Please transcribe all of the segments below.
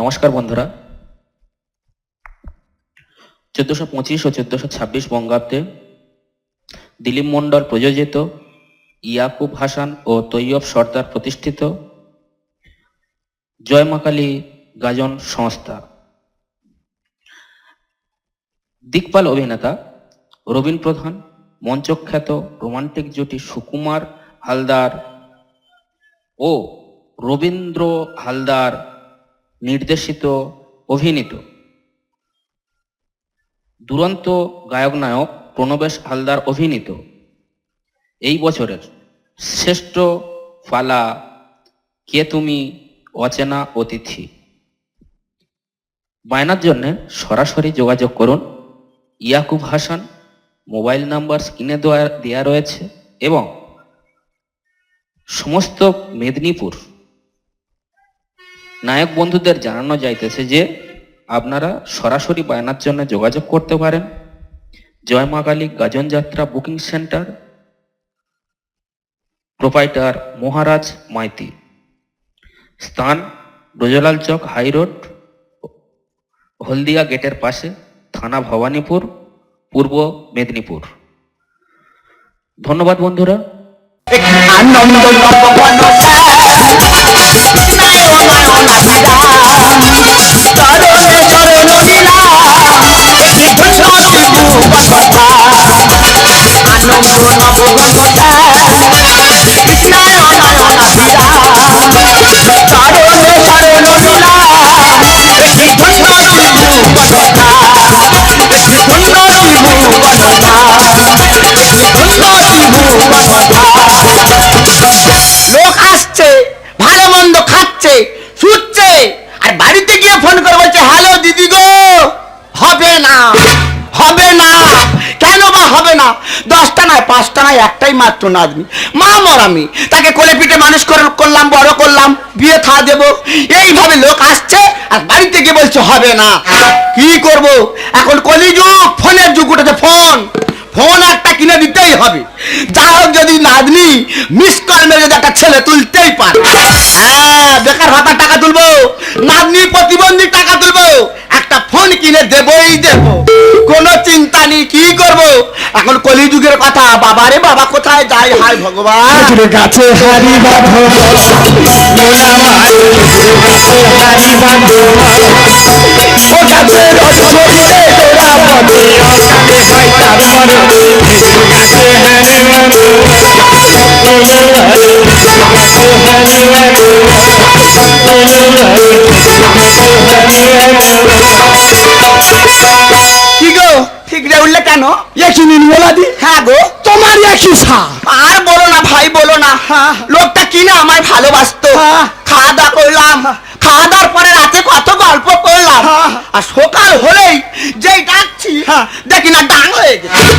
নমস্কার বন্ধুরা। চোদ্দশো পঁচিশ ও চোদ্দশো ছাব্বিশ বঙ্গাব্দে দিলীপ মণ্ডল প্রযোজিত ইয়াকুব হাসান ও তৈয়ব সর্দার প্রতিষ্ঠিত জয়মাকালী গাজন সংস্থা। দিকপাল অভিনেতা রবীন প্রধান, মঞ্চখ্যাত রোমান্টিক জুটি সুকুমার হালদার ও রবীন্দ্র হালদার নির্দেশিত, অভিনীত। দুরন্ত গায়ক নায়ক প্রণবেশ হালদার অভিনীত। এই বছরের শ্রেষ্ঠ পালা কে তুমি অচেনা অতিথি। বায়নার জন্য সরাসরি যোগাযোগ করুন। ইয়াকুব হাসান মোবাইল নাম্বার স্ক্রিনে দেওয়া দেওয়া রয়েছে এবং সমস্ত মেদিনীপুর নায়ক বন্ধুদের জানানো যাইতেছে যে, আপনারা সরাসরি বায়নার জন্য যোগাযোগ করতে পারেন। জয় Maa Kali Gajan Jatra booking centre. Proprietor Maharaj Maity. স্থান ব্রজলাল চক হাই রোড, হলদিয়া গেটের পাশে, থানা ভবানীপুর, পূর্ব মেদিনীপুর। ধন্যবাদ বন্ধুরা। আনন্দ নববন চরণে চরণ লীলা একটি ধন্য শিবু কথা আনন্দ নববন কৃষ্ণায় নয়ন চরণে চরণ লীলা একটি ধন্য শিবু কথা একটি ধন্য শিবু কথা লোক আসছে মাত্র নাতনি। মা মরামি তাকে কোলে পিঠে মানুষ করলাম, বড় করলাম, বিয়ে থা দেবো। এইভাবে লোক আসছে আর বাড়িতে গিয়ে বলছে, হবে না। কি করব? এখন কলিযুগ, ফোনের যুগ উঠেছে, ফোন। ফোন একটা কিনে দিতেই হবে। যা হোক যদি নাতনি মিস কল মেরে যদি একটা ছেলে তুলতেই পারে। হ্যাঁ বেকার ভাতার টাকা তুলবো নাতনি প্রতিবন্ধী টাকা তুলবো। একটা ফোন কিনে দেবই দেব। এখন কলিযুগের কথা বাবারে বাবা কোথায় যাই হায় ভগবান। গাছে হারি কি গো? রে উঠলে কেন? একই দি। হ্যাঁ গো। তোমার একই সা আর বলো না ভাই বলো না। হ্যাঁ। লোকটা কিনা আমায় ভালোবাসতো? হ্যাঁ। খাওয়া দাওয়া করলাম। খাওয়া দাওয়ার পরে রাতে কত গল্প করলাম। হ্যাঁ। আর সকাল হলেই যেই ডাকছি হ্যাঁ। দেখি না ডাং হয়ে গেছে।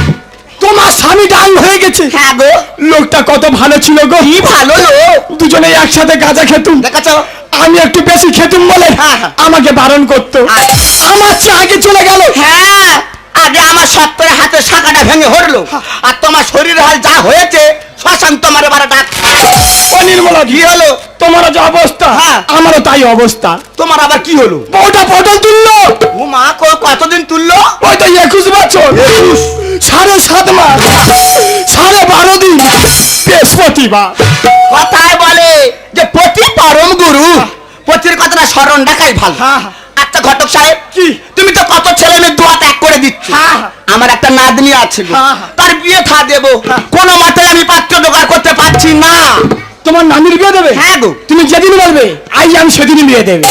তোমার স্বামী ডাং হয়ে গেছে। হ্যাঁ গো। লোকটা কত ভালো ছিল গো। কি ভালো লোক। দুজনে একসাথে গাঁজা খেতুম। দেখাছো আমি একটু বেশি খেতুম বলে হ্যাঁ, হ্যাঁ। আমাকে বারণ করতো। আমার চেয়ে আগে চলে গেল। হ্যাঁ। আগে আমার সত্তরে হাতে শাখাটা ভেঙে হরলো। আর তোমার শরীর হাল যা হয়েছে শ্মশান তোমার এবারে ডাক। ও নির্মলা কি হলো? তোমার যে অবস্থা। আমারও তাই অবস্থা। তোমার আবার কি হলো? বউটা পটল তুললো। ও মা কতদিন তুললো? ওই তো একুশ বছর। সাড়ে সাত মাস। সাড়ে বারো দিন। বৃহস্পতিবার। কথায় বলে যে পতি পরম গুরু। পতির কথাটা স্মরণ রাখাই ভালো। হ্যাঁ। আচ্ছা ঘটক সাহেব কি? তুমি তো কত ছেলে মেয়ে দোয়া ত্যাগ করে দিচ্ছ। আমার একটা নাতনি আছে। তার বিয়ে থা দেবো। কোনো মতে আমি পাত্র জোগাড় করতে পারছি না। তোমার নানির বিয়ে দেবে? হ্যাঁ গো। তুমি যেদিন বলবে আই আমি সেদিনই বিয়ে দেবে।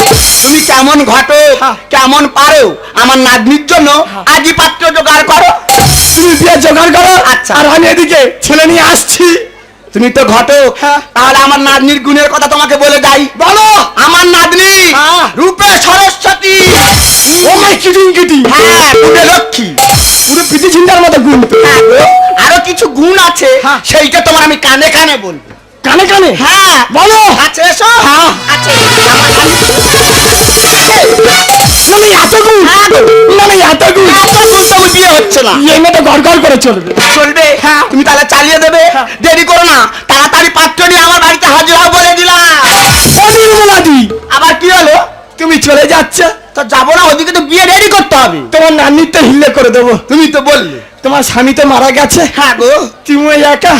তুমি কেমন ঘটক হ্যাঁ। কেমন পারো আমার নাতনির জন্য আজই পাত্র জোগাড় করো। তুমি বিয়ে জোগাড় করো। আচ্ছা। আর আমি এদিকে ছেলে নিয়ে আসছি। তুমি তো ঘটক। হ্যাঁ। তাহলে আমার নাতনির গুণের কথা তোমাকে বলে যাই। বলো। আমার নাতনি হ্যাঁ। রূপে সরস্বতী। ও মাই কিটিং কিটি হ্যাঁ রূপে লক্ষ্মী। পুরো প্রীতি চিন্তার মতো গুণ তো। হ্যাঁ আরও কিছু গুণ আছে। সেইটা তোমার আমি কানে কানে বলব। কানে কানে? হ্যাঁ। বলো। আছে এসো। হ্যাঁ। আছে আমার মানে এত গুণ হ্যাঁ গো। মানে এত গুণ এত বিয়ে হচ্ছে না। এই মেয়েটা গড় গড় করে চলবে। চলবে? হ্যাঁ। তুমি তাহলে চালিয়ে দেবে? হ্যাঁ। দেরি করো না। তাড়াতাড়ি পাত্র নিয়ে আমার বাড়িতে হাজির হও বলে দিলাম। আবার কি হলো? তুমি চলে যাচ্ছে। তো যাব না ওদিকে তো বিয়ে রেডি করতে হবে। তোমার নান্নির তো হিল্লে করে দেবো। তুমি তো বললে। তোমার স্বামী তো মারা গেছে। হ্যাঁ গো। তুমিও একা।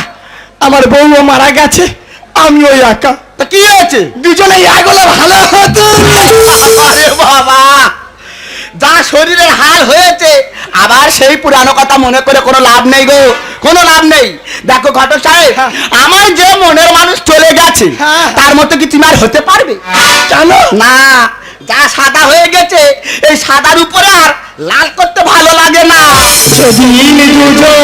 আমার বউও মারা গেছে। আমিও একা। তা কি হয়েছে? দুজনে এক ভালো হতো। আরে বাবা যা শরীরের হাল হয়েছে আবার সেই পুরানো কথা মনে করে কোনো লাভ নেই গো। কোনো লাভ নেই। দেখো ঘটক সাহেব হ্যাঁ। আমার যে মনের মানুষ চলে গেছে হ্যাঁ। তার মতো কি তুমি আর হতে পারবে? কেন? না যা সাদা হয়ে গেছে এই সাদার উপরে আর লাল করতে ভালো লাগে না। সেদিন দুজনে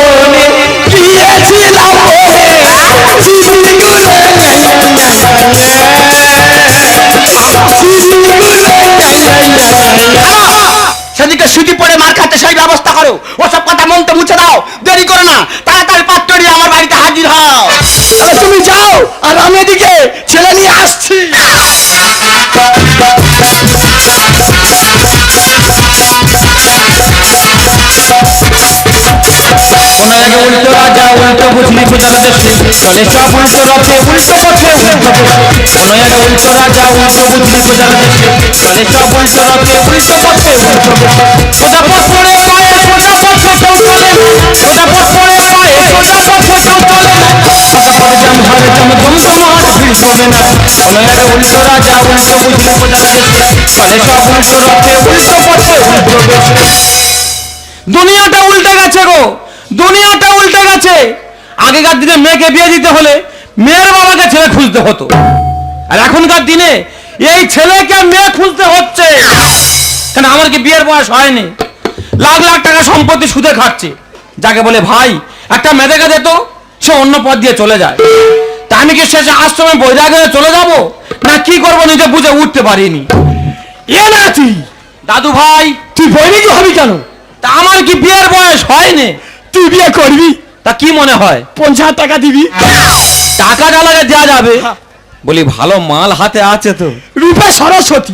সেই ব্যবস্থা করো। ওসব কথা মন তো মুছে দাও। দেরি করো না। উল্টো বুঝলি বুঝার দেশে। চলে সব উল্টো রথে উল্টো পথে উল্টো কোনো এক উল্টো রাজা উল্টো বুঝলি বুঝার দেশে চলে সব উল্টো রথে উল্টো পথে উল্টো বসে সোজা পথ পড়ে পায়ে, সোজা পথে কেউ চলে। সোজা পথ পড়ে পায়ে, সোজা পথে কেউ চলে। সোজা পথ জাম ধরে জাম জমজমাট ভিড় জমে না। এক উল্টো রাজা উল্টো বুঝলি বুঝার দেশে। চলে সব উল্টো রথে উল্টো পথে উল্টো বসে দুনিয়াটা উল্টে গেছে গো। দুনিয়াটা উল্টে গেছে। আগেকার দিনে মেয়েকে বিয়ে দিতে হলে মেয়ের বাবাকে ছেলে খুঁজতে হতো। আর এখনকার দিনে এই ছেলেকে মেয়ে খুঁজতে হচ্ছে। কেন আমার কি বিয়ের বয়স হয়নি? লাখ লাখ টাকা সম্পত্তি সুদে খাচ্ছে যাকে বলে ভাই, একটা মেয়েদেরকে দে তো, সে অন্য পথ দিয়ে চলে যায়। তা আমি কি শেষে আশ্রমে বৈরাগ চলে যাব? না কি করব নিজে বুঝে উঠতে পারিনি। এ না তুই দাদু ভাই তুই বৈরিক হবি কেন? তা আমার কি বিয়ের বয়স হয়নি? তুই বিয়ে করবি? তা কি মনে হয়? পঞ্চাশ টাকা দিবি। টাকা ডালাকে দেওয়া যাবে। হ্যাঁ। বলি ভালো মাল হাতে আছে তো। রূপে সরস্বতী।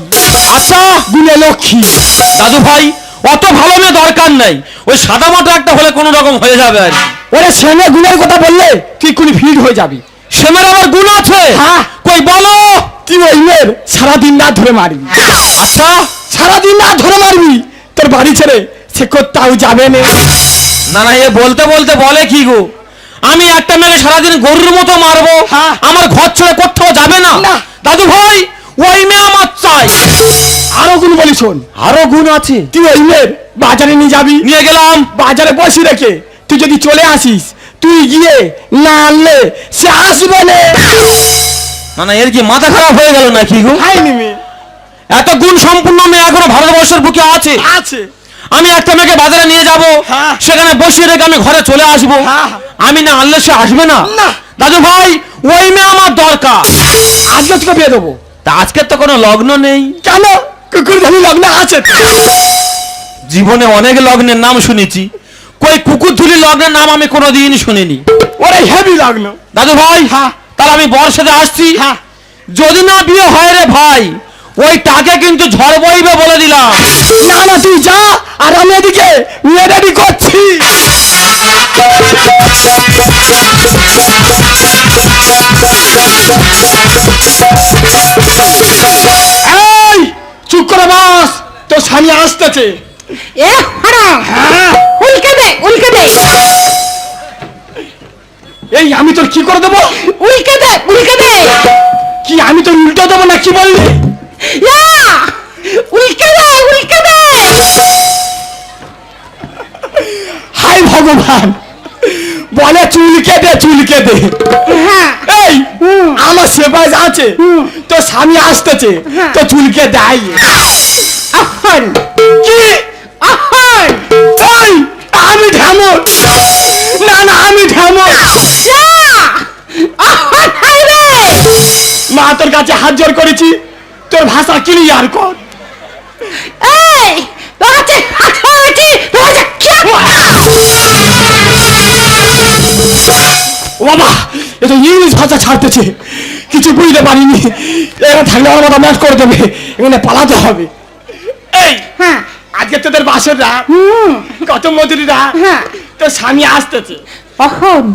আচ্ছা। গুণে লক্ষ্মী। দাদু ভাই অত ভালো মেয়ে দরকার নাই। ওই সাদা মাটা একটা হলে কোনো রকম হয়ে যাবে আর ওরে সেনে গুণের কথা বললে তুই কুড়ি ভিড় হয়ে যাবি। সেমের আবার গুণ আছে? হ্যাঁ। কই বলো? তুই ওই মেয়ের সারাদিন না ধরে মারবি। আচ্ছা। সারাদিন না ধরে মারবি। তোর বাড়ি ছেড়ে সে কোথাও যাবে না। না না এ বলতে বলতে বলে কি গো? আমি একটা মেয়ে সারাদিন গরুর মতো মারবো হ্যাঁ। আমার ঘর ছেড়ে কোথাও যাবে না। দাদু ভাই ওই মেয়ে আমার চাই। আরও গুণ বলি শোন। আরও গুণ আছে? তুই ওই মেয়ের বাজারে নিয়ে যাবি? নিয়ে গেলাম। বাজারে বসে রেখে তুই যদি চলে আসিস তুই গিয়ে না আনলে সে আসবে না। না না এর কি মাথা খারাপ হয়ে গেল নাকি গো? খাইনি মেয়ে। এত গুণ সম্পূর্ণ মেয়ে এখনও ভারতবর্ষের বুকে আছে। আছে। আমি একটা মেয়েকে বাজারে নিয়ে যাব হ্যাঁ। সেখানে বসিয়ে রেখে আমি ঘরে চলে আসব। হ্যাঁ। আমি না আনলে সে আসবে না। দাদু ভাই ওই মেয়ে আমার দরকার। আজকে তোকে বিয়ে দেবো। তা আজকের তো কোনো লগ্ন নেই। কেন? কুকুর ধনী লগ্ন আছে। জীবনে অনেক লগ্নের নাম শুনেছি। কই কুকুরধুলি লগ্নের নাম আমি কোনোদিন শুনিনি। ওরে হেভি লগ্ন। দাদু ভাই হ্যাঁ। তাহলে আমি বর্ষাতে আসছি। হ্যাঁ। যদি না বিয়ে হয় রে ভাই ওই টাকে কিন্তু ঝড় বইবে বলে দিলাম। না না তুই যা আর আমি এদিকে মেয়ে রেডি করছি। এই চুপ করে বাস তোর স্বামী আসতেছে। এ হারা হ্যাঁ। উল্কে দে উল্কে দে। এই আমি তোর কি করে দেবো? উল্কে দে উল্কে দে। কি আমি তোর উল্টো দেবো না কি বললি? ইয়া! উল্কে দে উল্কে দে! হাই ভগবান! বলে চুলকে দে চুলকে দে। হ্যাঁ। এই আমার সেবাজ আছে তো স্বামী আসতেছে তো চুলকে দেয়। আহন কি? আহন এই আমি ঢেমন না না আমি ঢেমন যা আহন হাই রে! মা তোর কাছে হাত জোর করেছি। তোর ভাষা ক্লিয়ার কর? এই কি? ও বাবা এ তো ইংলিশ ভাষা ছাড়তেছে। কিছু বুঝতে পারিনি। এখানে থাকলে আমার মাথা ম্যাচ করে দেবে। এখানে পালাতে হবে। এই হ্যাঁ। আজকে তোদের বাসের রাত। হুম। কত মজুরিরা হ্যাঁ। তোর স্বামী আসতেছে। অহন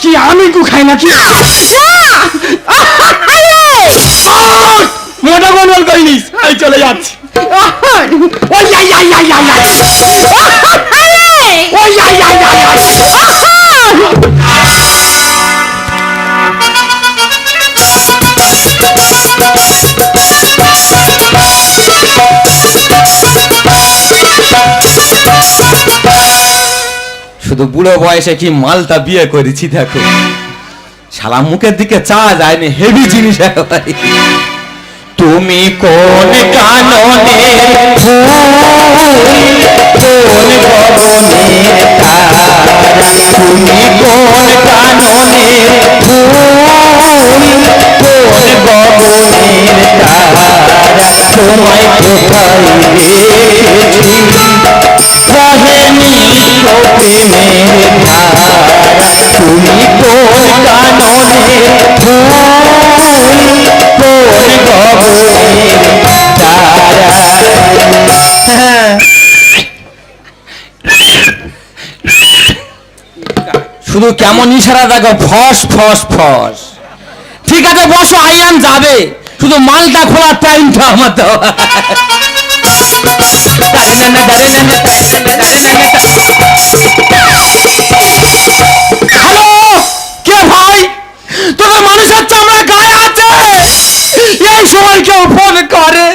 কি আমি গু খাই নাকি? মোটা গন্ডগোল করিনিস। আমি চলে যাচ্ছি। ওই আই আই আই আই আই। ওই আই আই আই আই। শুধু বুড়ো বয়সে কি মালটা বিয়ে করেছি দেখো? শালা মুখের দিকে চা যায়নি হেভি জিনিস একেবারে। তুমি কোন কাননে ফুল কোন তারা তুমি কোন কাননে কোন গগনের তারা তোমায় কোথায় রেখেছি কহেনি তো তুমি কোন কাননে শুধু কেমন ইশারা দেখো, ফস ফস ফস। ঠিক আছে, বসো আইয়ান যাবে। শুধু মালটা খোলার টাইমটা আমার দাও হ্যালো, কে ভাই? তোদের মানুষের আছে এই সময় কেউ ফোন করে।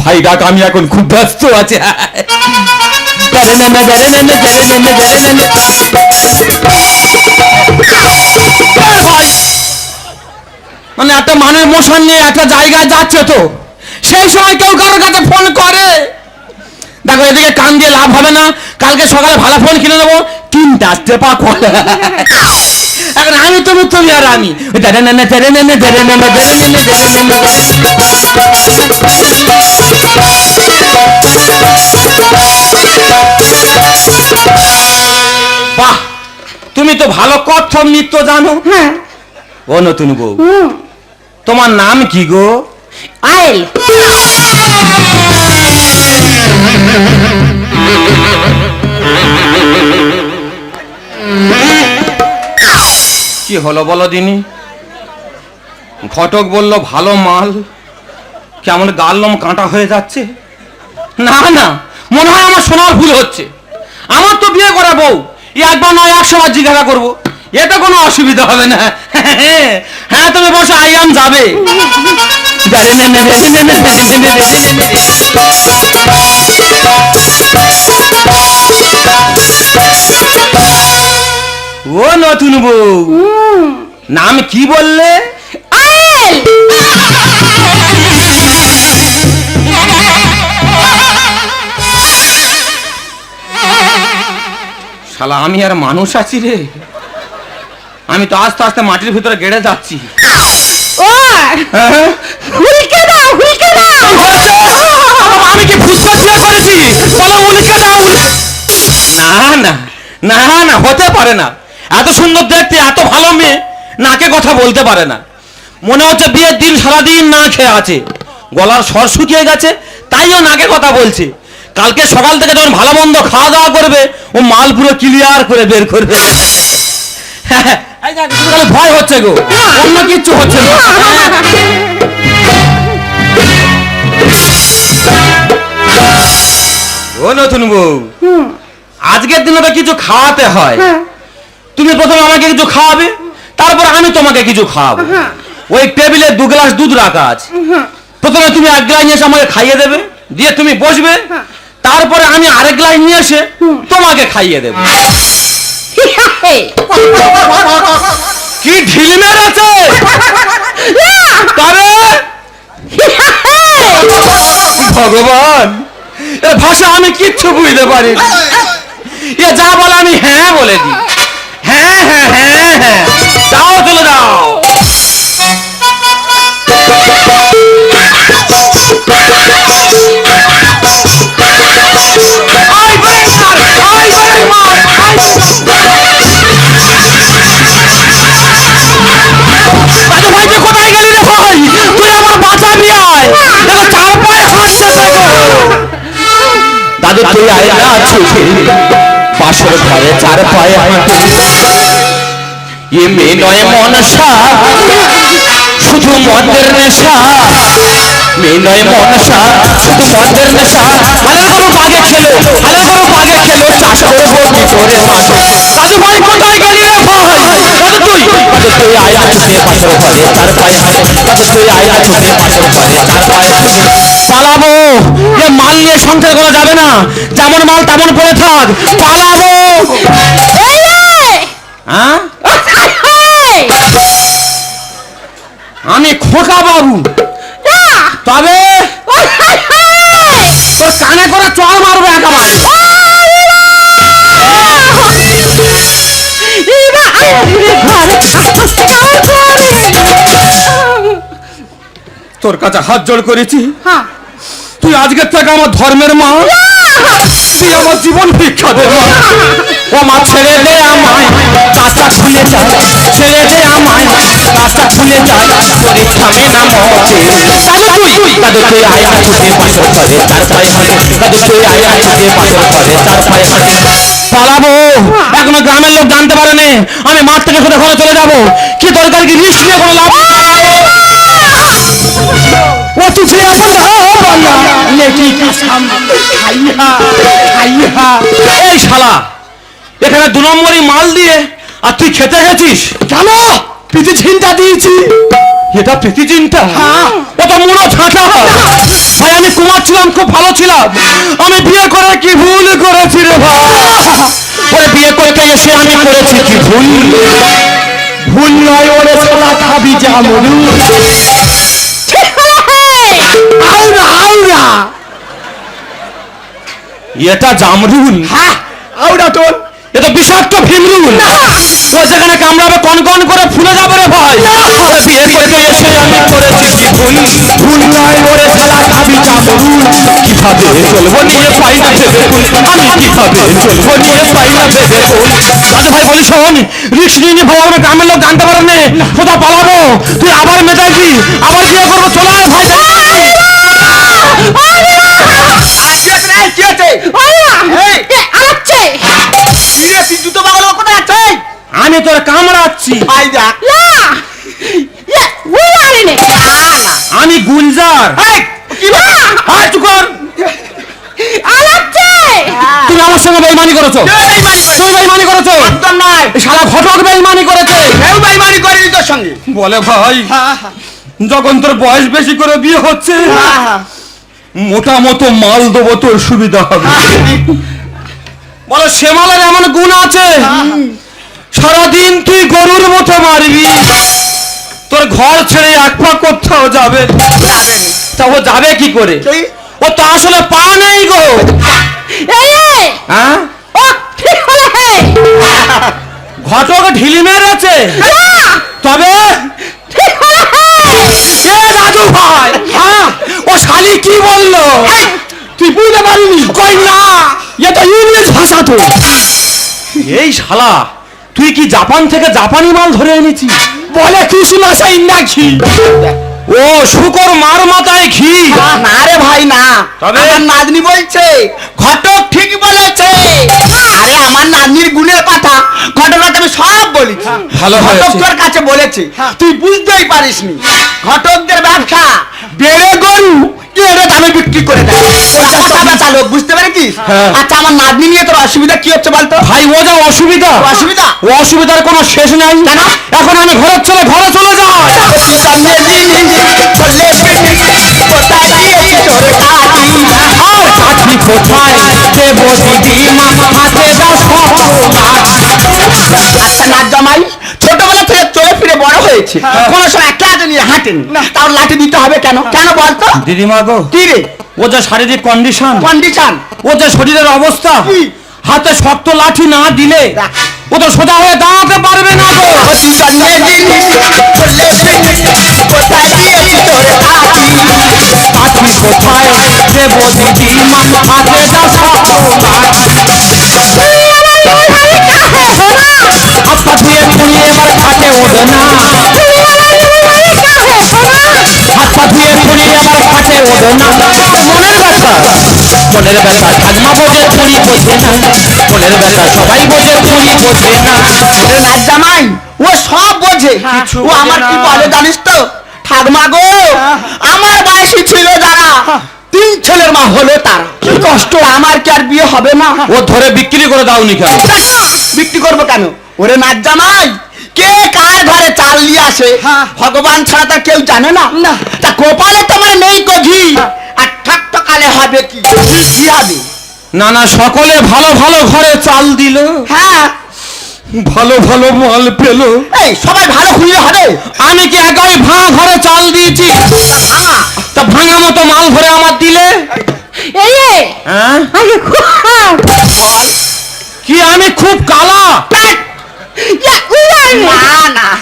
ভাই ডাক আমি এখন খুব ব্যস্ত আছে। মানে একটা মানের মোশন নিয়ে একটা জায়গায় যাচ্ছে তো? সেই সময় কেউ কারোর কাছে ফোন করে। দেখো এদিকে কান দিয়ে লাভ হবে না। কালকে সকালে ভালো ফোন কিনে নেব। তিনটা স্টেপা কল এখন আমি তুমি তুমি আর আমি। বাহ তুমি তো ভালো কথ্য নৃত্য জানো। হ্যাঁ। ও নতুন বউ। তোমার নাম কি গো? আইল কি হলো বলো দিনি। ঘটক বলল, ভালো মাল। কেমন গাললম কাঁটা হয়ে যাচ্ছে? না না, মনে হয় আমার শোনার ভুল হচ্ছে। আমার তো বিয়ে করা বউ। একবার নয়, একশো বার জিজ্ঞাসা করব। এতে কোনো অসুবিধা হবে না। হ্যাঁ তুমি বসে আইয়াম যাবে। ও নতুন বউ নাম কি বললে? শালা আমি আর মানুষ আছি রে। আমি তো আস্তে আস্তে মাটির ভিতরে গেড়ে যাচ্ছি। ও হ্যাঁ? হুলকে দাও হুলকে দাও। আমি কি করেছি? বলো উল্কে দাও। না না না না হতে পারে না। এত সুন্দর দেখতে এত ভালো মেয়ে নাকে কথা বলতে পারে না। মনে হচ্ছে বিয়ের দিন সারাদিন না খেয়ে আছে। গলার স্বর শুকিয়ে গেছে তাইও নাকে কথা বলছে। কালকে সকাল থেকে যখন ভালো মন্দ খাওয়া দাওয়া করবে ও মাল পুরো ক্লিয়ার করে বের করবে। ভয় হচ্ছে গো। অন্য কিচ্ছু হচ্ছে না। ও নতুন বউ আজকের দিনে তো কিছু খাওয়াতে হয়। তুমি প্রথমে আমাকে কিছু খাওয়াবে তারপর আমি তোমাকে কিছু খাওয়াবো। ওই টেবিলে দু গ্লাস দুধ রাখা আছে। প্রথমে তুমি এক গ্লাস নিয়ে এসে আমাকে খাইয়ে দেবে দিয়ে তুমি বসবে তারপরে আমি আরেক গ্লাস নিয়ে এসে তোমাকে খাইয়ে দেবো। কি ঢিল মেরেছে? তবে ভগবান এ ভাষা আমি কিচ্ছু বুঝতে পারি না। এ যা বলে আমি হ্যাঁ বলে দিই। হ্যাঁ হ্যাঁ হ্যাঁ হ্যাঁ। যাও চলে যাও কোথায় গেলি রে ভাই তুই আমার বাঁচাবি, আয়। দেখো চার পায়ে হাঁটছে দাদু, তুই আয় না ছুটে পাশের ঘরে চার পায়ে হাঁটে। এ নয় মনসা শুধু মদের নেশা। মিনয় মনসা শুধু মদের নেশা হালের গরু বাগে খেলো হালের গরু বাগে খেলো চাষ করব কি করে মাঠে দাদু ভাই কোথায় গেলি রে ভাই দাদু তুই? দাদু তুই আয়া চুকে পাথর ঘরে চার পায়ে দাদু তুই আয়া চুকে পাথর ঘরে চার পায়ে পালাবো। এ মাল নিয়ে সংসার করা যাবে না। যেমন মাল তেমন পড়ে থাক। পালাবো! হ্যাঁ? আমি খোকা বাবু! তবে! তোর কানে করে চল মারবে একেবারে। তোর কাছে হাত জোড় করেছি। হ্যাঁ। তুই আজকের থেকে আমার ধর্মের মা। তুই আমার জীবন ভিক্ষা দে। ও মা ছেড়ে দে আমায় কাজটা খুলে যায় ছেড়ে দে আমায় কাজটা খুলে যায় তোরে থামে না মতে দাদু তুই। আয়া ছুটে পাথর করে চার পায়ে হাঁটে দাদু তুই আয়া ছুটে পাথর করে চার পায়ে হাঁটে পালাবো। এখনও গ্রামের লোক জানতে পারেনি আমি মাঠ থেকে ঘুরে ঘরে চলে যাব। কি দরকার কি? রিস্ক নিয়ে কোনো লাভ এই শালা, এখানে দু নম্বরই মাল দিয়ে, আর তুই খেতে গেছিস? কেন? প্রীতি চিন্তা দিয়েছি। এটা প্রীতি চিন্তা ও তো মুড়ো ছাঁটা ভাই, আমি কুমার ছিলাম, খুব ভালো ছিলাম। আমি বিয়ে করে কি ভুল করেছি রে ভাই? বিয়ে করতে এসে আমি করেছি কি ভুল? ভুল নয়, ওরে শালা, খাবি যা মরু। এটা জামরুল হ্যাঁ তোর এটা বিষাক্ত ভীমরুল। ও যেখানে কামড়াবে কন কন করে ফুলে যাবে রে ভাই। বিয়ে করতে এসে আমি করেছি কি ভুল ভুল নয় ওরে শালা জামরুল কীভাবে চলবো? নিয়ে পাই না ভেবে আমি কীভাবে চলবো? নিয়ে পাই না ভেবে কুল ভাই বলি শোন রিক্স নিয়ে নিয়ে গ্রামের লোক জানতে পারেন না। কোথাও পালাবো তুই আবার মেটাইছি আবার বিয়ে করব চলে ভাই। কি হচ্ছে! আচ্ছে কি রে, তুই জুতো পাগল কোথায় যাচ্ছে আমি তোর কামড়াচ্ছি। ভাই দেখ। লা উড়ারে নে! আমি গুলজার। কি হাত কর। তুমি আমার সঙ্গে বেইমানি করেছ। করে? তুমি বেইমানি করেছ। একদম নয় এই ঘটক বেইমানি করেছে। কেউ বেইমানি করেনি তোর সঙ্গে। বলে ভাই যখন তোর বয়স বেশি করে বিয়ে হচ্ছে মোটা মতো মাল দেবো তোর সুবিধা হবে। বলো শ্যামালের এমন গুণ আছে? সারাদিন তুই গরুর মতো মারবি। তোর ঘর ছেড়ে এক পা কোথাও যাবে? তা ও যাবে কি করে? ও তো আসলে পা নেই গো। হ্যাঁ? ও ঠিক হলো ঘটক ঢিলি মেরেছে। তবে? এ দাদু ভাই হ্যাঁ? ও শালি কি বলল? তুই বুঝতে পারিনি। কই না? এটা ইংরেজ ভাষা তো। এই শালা তুই কি জাপান থেকে জাপানি মাল ধরে এনেছিস? বলে খুশি মাসাই নাকি। ও শুকর মার মাথায় ঘি। না রে ভাই না। তবে? নাতনি বলছে ঘটক ঠিক আরে আমার নাতনির গুণের কথা ঘটনাটা আমি সব বলেছি ভালো ঘটক হয়েছে। তোর কাছে বলেছে তুই বুঝতেই পারিসনি ঘটকদের ব্যবসা বেড়ে গরু এড়ে দামে বিক্রি করে দেয় লোক বুঝতে পেরেছিস হ্যাঁ। আচ্ছা আমার নাতনি নিয়ে তোর অসুবিধা কি হচ্ছে বলতো ভাই ও যা অসুবিধা অসুবিধা? অসুবিধার কোনো শেষ নাই? এখন আমি ঘরের চলে ঘরে চলে যাই কোথায় দেব দিদিমা হাতে দাও আচ্ছা নাচ জামাই ছোটবেলা থেকে চলে ফিরে বড় হয়েছে কোনো সময় ক্লাসে নিয়ে হাঁটেন তাও লাঠি দিতে হবে কেন কেন বলতো দিদিমা গো কি রে ও যা শারীরিক কন্ডিশন কন্ডিশন ও যে শরীরের অবস্থা? হাতে শক্ত লাঠি না দিলে ও তো সোজা হয়ে দাঁড়াতে পারবে না গো কোথায় গিয়েছি তোর কাকি চাকরি কোথায় দেব দিদিমা হাতে দাও আপা দিয়ে পুড়িয়ে এবার খাটে ওঠে না। হাত পা ধুয়ে পুড়ি খাটে ওঠে না। মনের ব্যথা। মনের ব্যথা ঠাকমা বোঝে পুরি বোঝে না। মনের ব্যথা সবাই বোঝে পুরি বোঝে না। জামাই ও সব বোঝে। কিছু ও আমার কি বলে জানিস তো? ঠাকমা গো আমার বয়সী ছিল যারা। ছেলের মা হলো তারা। কি কষ্ট? আমার কি আর বিয়ে হবে না? ও ধরে বিক্রি করে দাওনি কেন? বিক্রি করব কেন? ওরে নাচ জামাই কে কার ঘরে চাল নিয়ে আসে? ভগবান ছাড়া তো কেউ জানে না। তা কপালে তোমার নেই কঘি আর ঠকঠকালে হবে কি? কি? হবে? না না সকলে ভালো ভালো ঘরে চাল দিল। হ্যাঁ। ভালো ভালো মাল পেল। এই সবাই ভালো খুঁজে হবে। আমি কি একাই ভাঙা ঘরে চাল দিয়েছি? তা ভাঙা। মতো মাল ভরে আমার দিলে? এই হ্যাঁ? কি আমি খুব কালা? না না।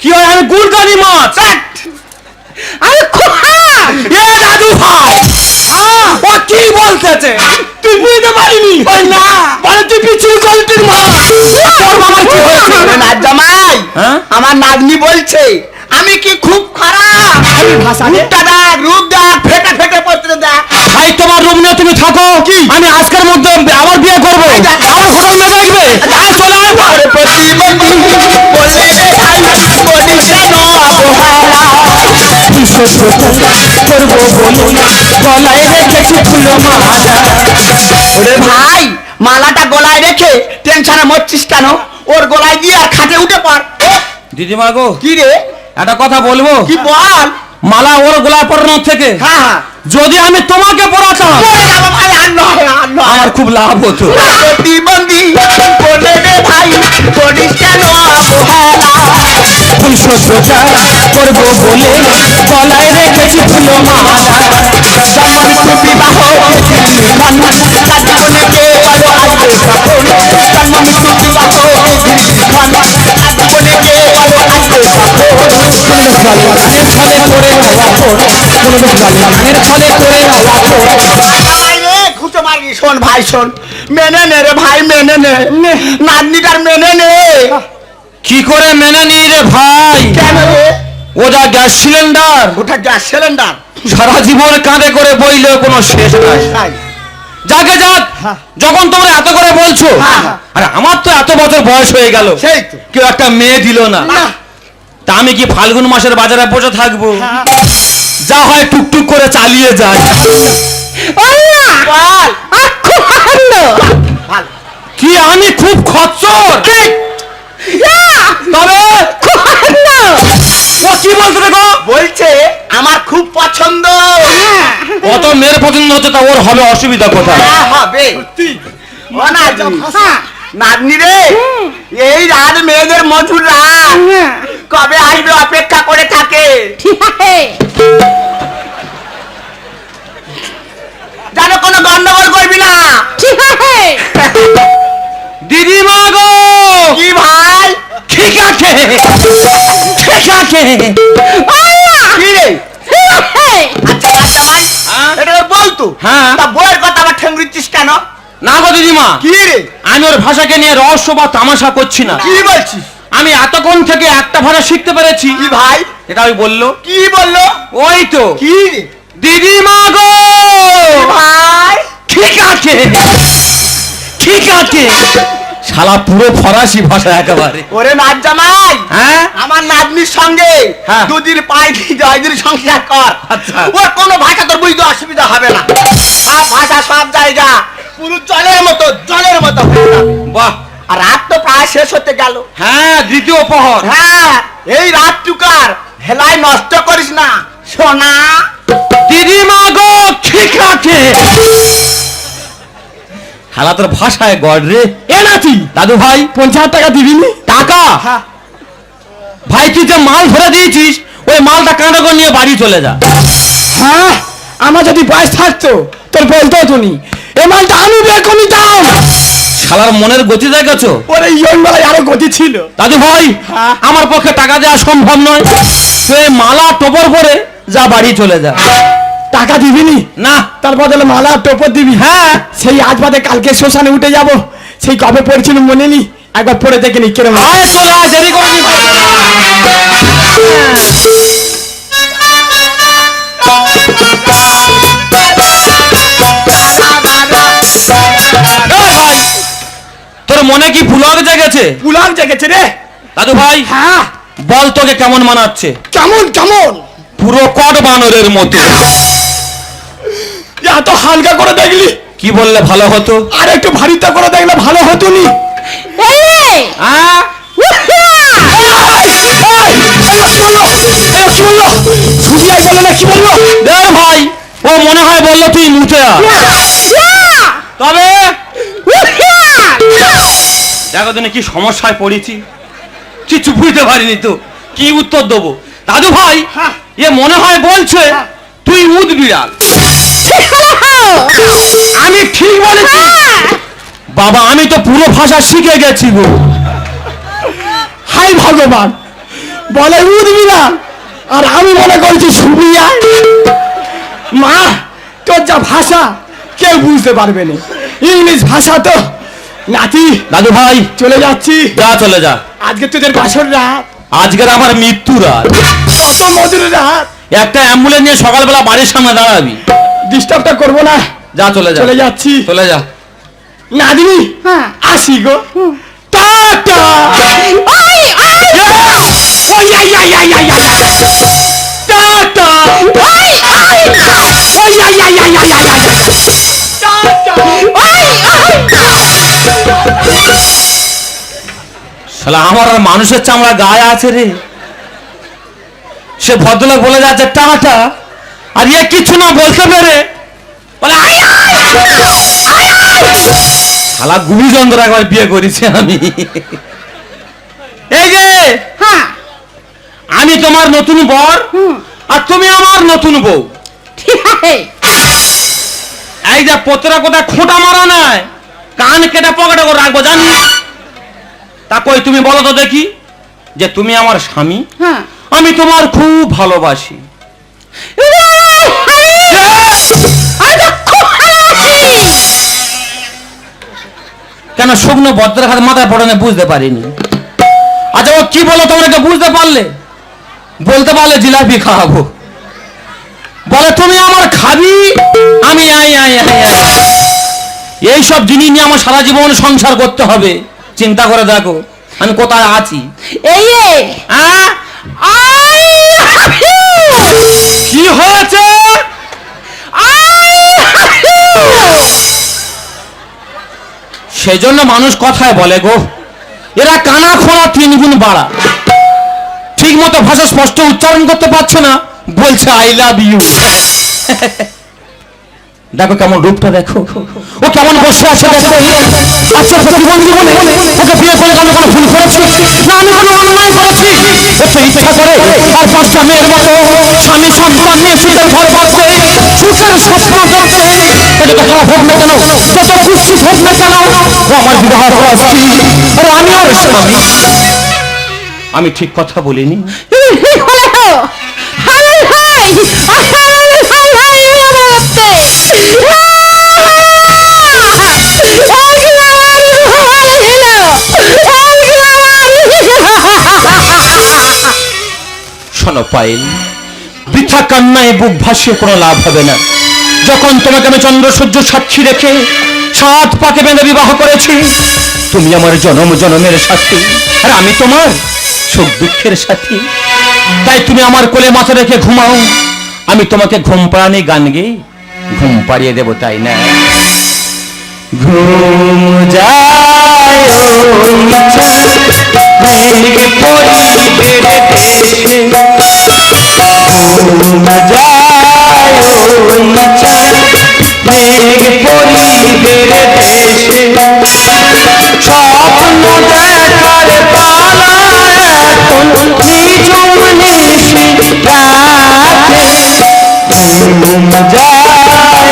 কি হয় আমি গুলকানি মাছ? আরে খুব। এ দাদু ভাই! ও কি বলতেছে? তুই বুঝতে পারিনি। ওই না। বলে তুই পিছু চলতির মা। তোর বাবার কি হয়েছে? জামাই হ্যাঁ? আমার নাতনি বলছে আমি কি খুব খারাপ? রূপটা দেখ রূপ দেখ ফেটে ফেটে পড়তে দেখ। ভাই তোমার রুম নিয়ে তুমি থাকো। আমি আজকের মধ্যে আবার বিয়ে করব। আমার হোটেল মেয়ে দেখবে। চলে আরে বললি ভাই মালাটা গলায় রেখে টেনশনে মরছিস কেন? ওর গলায় দিয়ে আর খাটে উঠে পার দিদিমা গো। কি রে? একটা কথা বলব? কি বল? মালা ওর গোলা পরানোর থেকে। হ্যাঁ হ্যাঁ। যদি আমি তোমাকে পড়াতাম আমার খুব লাভ হতো। প্রতিবন্ধী বলে রে ভাই করিস কেন ফুল শস্যটা করব বলে গলায় রেখেছি ফুলো মালা। বিবাহ জীবন কে বলো শোন ভাই শোন মেনে নে রে ভাই? মেনে নে নাতনিটার মেনে নে কি করে মেনে নি রে ভাই? কেন রে? ও যা গ্যাস সিলিন্ডার। ওটা গ্যাস সিলিন্ডার। সারা জীবন কাঁধে করে বইলেও কোনো শেষ নাই। যাকে যাক যখন তোমরা এত করে বলছো হ্যাঁ, হ্যাঁ। আরে আমার তো এত বছর বয়স হয়ে গেল। কেউ একটা মেয়ে দিল না। তা আমি কি ফাল্গুন মাসের বাজারে বসে থাকব? যা হয় টুকটুক করে চালিয়ে যায়। কি আমি খুব খচ্চর? তবে ও কি বলতে দেখো? বলছে আমার খুব পছন্দ। অত মেয়ের পছন্দ হচ্ছে তা ওর হবে অসুবিধা কোথায়? হ্যাঁ, হবে। নাতনি নাতনি রে এই রাত মেয়েদের মধুর। রাত কবে আসবে অপেক্ষা করে থাকে? ঠিক আছে যেন কোনো গন্ডগোল করবি না। ঠিক আছে দিদিমা গো। কি ভাই? কেন? না গো দিদিমা। কি রে? আমি ওর ভাষাকে নিয়ে রহস্য বা তামাশা করছি না। কি বলছিস? আমি এতক্ষণ থেকে একটা ভাষা শিখতে পেরেছি। কি ভাই? এটা আমি বলল। কি বলল? ওই তো। কি রে? দিদিমা গো! ভাই? ঠিক আছে। ঠিক আছে। শালা পুরো ফরাসি ভাষা একেবারে। ওরে নাচ জামাই হ্যাঁ? আমার নাতনির সঙ্গে হ্যাঁ। দুদিন পাই দিন দশ দিন সংসার কর। আচ্ছা। ওর কোনো ভাষা তোর বুঝতে অসুবিধা হবে না। সব ভাষা সব জায়গা পুরো জলের মতো জলের মতো বাহ। আর রাত তো প্রায় শেষ হতে গেল। হ্যাঁ দ্বিতীয় প্রহর। হ্যাঁ এই রাত টুকার হেলায় নষ্ট করিস না সোনা। দিদিমা গো ঠিক আছে। হালা তোর ভাষায় গড় রে। এ নাতি! দাদু ভাই। পঞ্চাশ টাকা দিবি নি? টাকা? ভাই তুই যে মাল ধরে দিয়েছিস ওই মালটা কাঁধে করে নিয়ে বাড়ি চলে যা। হ্যাঁ আমার যদি বয়স থাকতো তোর বলতো তুমি এ মালটা আমি বের করে নিতাম। শালার মনের গতি দেখেছ? ওরে ইয়ং বেলায় আরও গতি ছিল। দাদু ভাই। আমার পক্ষে টাকা দেওয়া সম্ভব নয়। তুই মালা টপর পরে যা বাড়ি চলে যা। টাকা দিবি না? তার বদলে মালা টোপর দিবি। হ্যাঁ। সেই আজ বাদে কালকে শ্মশানে উঠে যাব। সেই কবে পড়েছিল মনে নি একবার পড়ে দেখে নি কিরম দেরি করে তোর মনে কি পুলক জেগেছে? পুলাম জেগেছে রে। দাদু ভাই হ্যাঁ। বল তোকে কেমন মানাচ্ছে? কেমন কেমন? পুরো কট বানরের মতো। এত হালকা করে দেখলি? কি বললে ভালো হতো? আর একটু ভারীটা করে দেখলে ভালো হতো নি? আহ কি বলল? দেখ ভাই ও মনে হয় বলল তুই মুতে তবে? দেখো দিনে কি সমস্যায় পড়েছি। কিছু বুঝতে পারিনি তো কি উত্তর দেবো? দাদু ভাই এ মনে হয় বলছে তুই উদ বিড়াল। আমি ঠিক বলেছি। বাবা আমি তো পুরো ভাষা শিখে গেছি গো। হাই ভগবান। বলে উদ্বিরা আর আমি মনে করছি সুবিয়া মা তোর যা ভাষা কেউ বুঝতে পারবে না। ইংলিশ ভাষা তো। নাতি দাদু ভাই। চলে যাচ্ছি। যা চলে যা। আজকে তোদের বাসর রাত। আজকের আমার মৃত্যু রাত। কত মধুর রাত। একটা অ্যাম্বুলেন্স নিয়ে সকালবেলা বাড়ির সামনে দাঁড়াবি। ডিস্টার্বটা করব না। যা চলে যা। চলে যাচ্ছি। চলে যা। নাদিনী হ্যাঁ। আসি গো। টাটা। ওই ওই ওই আই আই আই আই আই আই। টাটা। ওই ওই ওই আই আই আই আই আই আই। টাটা। ওই শালা আমার আর মানুষের চামড়া গায়ে আছে রে। সে ভদ্রলোক বলে যাচ্ছে টাটা। আর ইয়ে কিছু না বলতে পেরে! শালা একবার বিয়ে করেছি আমি এই যে হ্যাঁ আমি তোমার নতুন বর আর তুমি আমার নতুন বউ এই যে পোতরা কোথায় খোঁটা মারা নাই কান কেটে পকেটে করে রাখব জানি তা কই তুমি বলো তো দেখি যে তুমি আমার স্বামী হ্যাঁ আমি তোমার খুব ভালোবাসি কেন শুকনো বজ্রাঘাত মাথায় পড়ে না বুঝতে পারিনি। আচ্ছা ও কি বলো তোমরা বুঝতে পারলে? বলতে পারলে জিলাপি খাওয়াবো। বলে তুমি আমার খাবি? আমি আই আই আই। এইসব জিনিস নিয়ে আমার সারা জীবন সংসার করতে হবে। চিন্তা করে দেখো আমি কোথায় আছি? এই কি হয়েছে? সেজন্য মানুষ কথায় বলে গো, এরা কানা খোলা তিন গুণ বাড়া। ঠিক মতো ভাষা স্পষ্ট উচ্চারণ করতে পারছে না, বলছে আই লাভ ইউ দেখো কেমন রূপটা দেখো ও কেমন বসে আছে দেখো আচ্ছা ওকে বিয়ে করে কোনো ভুল করেছি না আমি কোনো অন্যায় করেছি ইচ্ছা করে আর পাঁচটা মেয়ের মতো স্বামী নিয়ে ঘর বাঁচবে সুখের স্বপ্ন এটা তো খারাপ হোক না কেন যত হোক না কেন ও আমার বিবাহ করা স্ত্রী আর আমি আর স্বামী আমি ঠিক কথা বলিনি আমি চন্দ্র সাক্ষী রেখে পাকে বিবাহ করেছি, তুমি আমার জনম, জনমের আর আমি তোমার সুখ দুঃখের সাথী। তাই তুমি আমার কোলে মাথা রেখে ঘুমাও। আমি তোমাকে ঘুম পাড়ানি গান গেয়ে ঘুম পাড়িয়ে দেবো তাই না? ঘুম যায় ভেঙে পড়ি